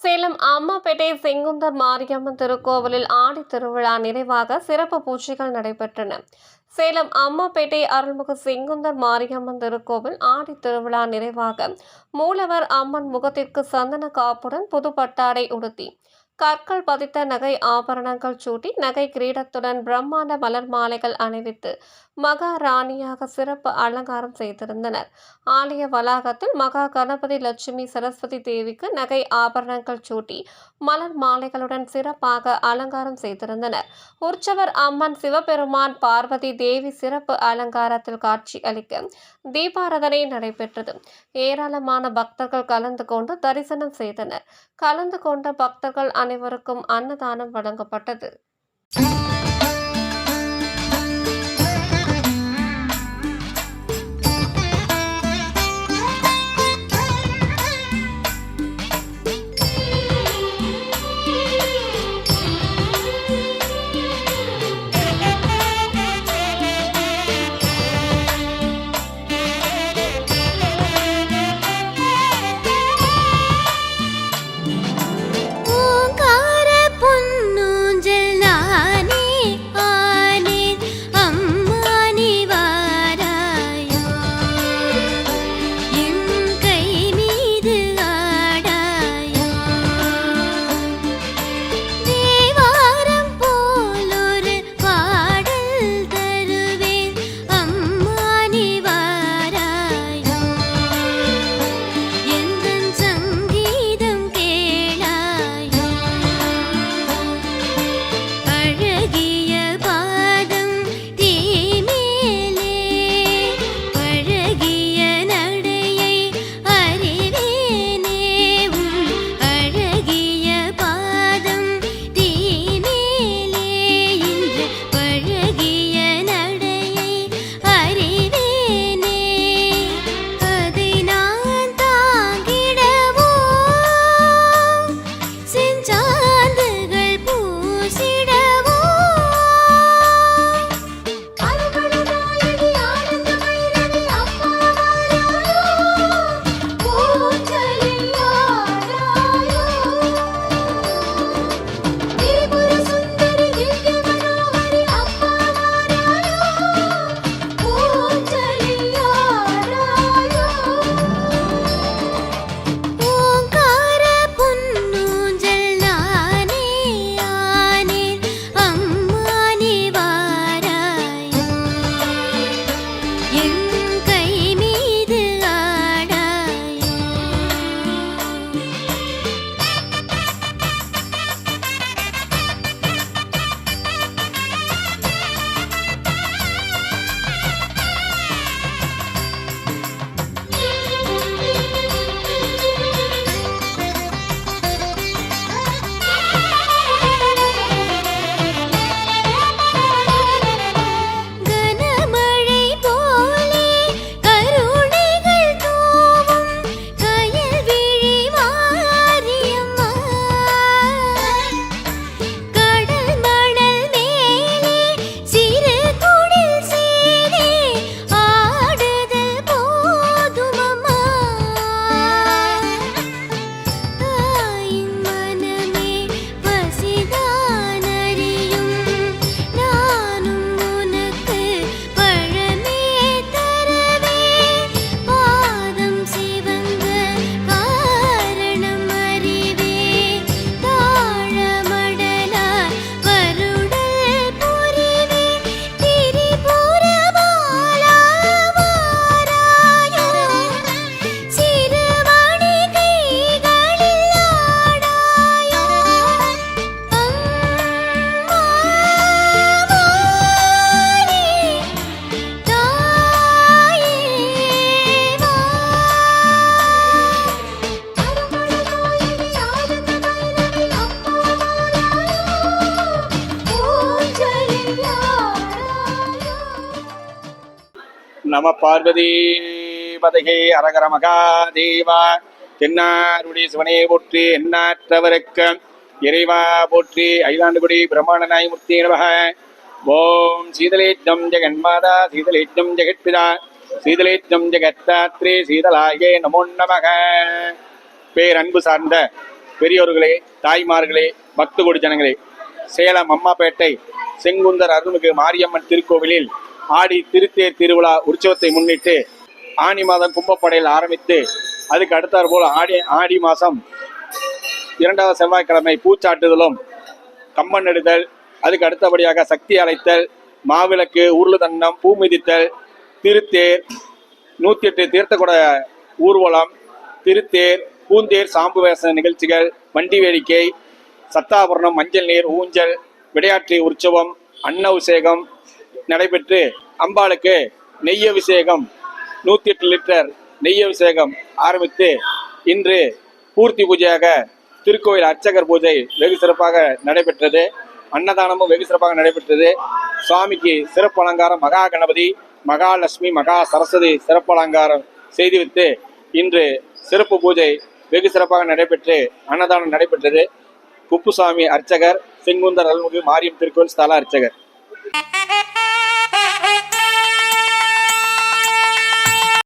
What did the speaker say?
சேலம் அம்மாப்பேட்டை செங்குந்தர் மாரியம்மன் திருக்கோவிலில் ஆடி திருவிழா நிறைவாக சிறப்பு பூஜைகள் நடைபெற்றன. சேலம் அம்மாப்பேட்டை அருள்மிகு செங்குந்தர் மாரியம்மன் திருக்கோவில் ஆடி திருவிழா நிறைவாக மூலவர் அம்மன் முகத்திற்கு சந்தன காப்புடன் புது பட்டாடை உடுத்தி கற்கள் பதித்த நகை ஆபரணங்கள் சூட்டி நகை கிரீடத்துடன் பிரம்மாண்ட மலர் மாலைகள் அணிவித்து மகாராணியாக சிறப்பு அலங்காரம் செய்திருந்தனர். ஆலய வளாகத்தில் மகா கணபதி லட்சுமி சரஸ்வதி தேவிக்கு நகை ஆபரணங்கள் சூட்டி மலர் மாலைகளுடன் சிறப்பாக அலங்காரம் செய்திருந்தனர். உற்சவர் அம்மன் சிவபெருமான் பார்வதி தேவி சிறப்பு அலங்காரத்தில் காட்சி அளிக்க தீபாராதனை நடைபெற்றது. ஏராளமான பக்தர்கள் கலந்து கொண்டு தரிசனம் செய்தனர். கலந்து கொண்ட பக்தர்கள் அனைவருக்கும் அன்னதானம் வழங்கப்பட்டது. நம பார்வதி பதகே அரகர மகாதேவா. தென்னாருடி சிவனே போற்றி எண்ணாற்றவருக்கு இறைவா போற்றி ஐலாண்டுகுடி பிரம்மாண்ட நாயமூர்த்தி நமக. ஓம் சீதலேற்றம் ஜெகன்மாதா சீதலேற்றம் ஜெகத்பிதா சீதலேற்றம் ஜெகத்தாத்ரே சீதலாயே நமோ நமக. பேரன்பு சார்ந்த பெரியோர்களே தாய்மார்களே பக்த கொடி ஜனங்களே சேலம் அம்மாப்பேட்டை செங்குந்தர் அருள்மிகு மாரியம்மன் திருக்கோவிலில் ஆடி திருத்தேர் திருவிழா உற்சவத்தை முன்னிட்டு ஆனி மாதம் கும்பப்படையில் ஆரம்பித்து அதுக்கு அடுத்தாற் போல் ஆடி ஆடி மாதம் இரண்டாவது செவ்வாய்க்கிழமை பூச்சாட்டுதலும் கம்பன் நெடுதல் அதுக்கு அடுத்தபடியாக சக்தி அழைத்தல் மாவிளக்கு உருளு தண்டம் பூ மிதித்தல் திருத்தேர் நூற்றி எட்டு தீர்த்தக்குட ஊர்வலம் திருத்தேர் பூந்தேர் சாம்பு வேச நிகழ்ச்சிகள் வண்டி வேடிக்கை சத்தாபரணம் மஞ்சள் நீர் ஊஞ்சல் விளையாட்டு உற்சவம் அன்ன நடைபெற்று அம்பாளுக்கு நெய் அபிஷேகம் நூற்றி எட்டு லிட்டர் நெய் அபிஷேகம் ஆரம்பித்து இன்று பூர்த்தி பூஜையாக திருக்கோயில் அர்ச்சகர் பூஜை வெகு சிறப்பாக நடைபெற்றது. அன்னதானமும் வெகு சிறப்பாக நடைபெற்றது. சுவாமிக்கு சிறப்பு அலங்காரம் மகா கணபதி மகாலட்சுமி மகா சரஸ்வதி சிறப்பு அலங்காரம் செய்துவிட்டு இன்று சிறப்பு பூஜை வெகு சிறப்பாக நடைபெற்று அன்னதானம் நடைபெற்றது. குப்புசாமி அர்ச்சகர் செங்குந்தர் அருள்மிகு மாரியம் திருக்கோயில் ஸ்தல அர்ச்சகர்.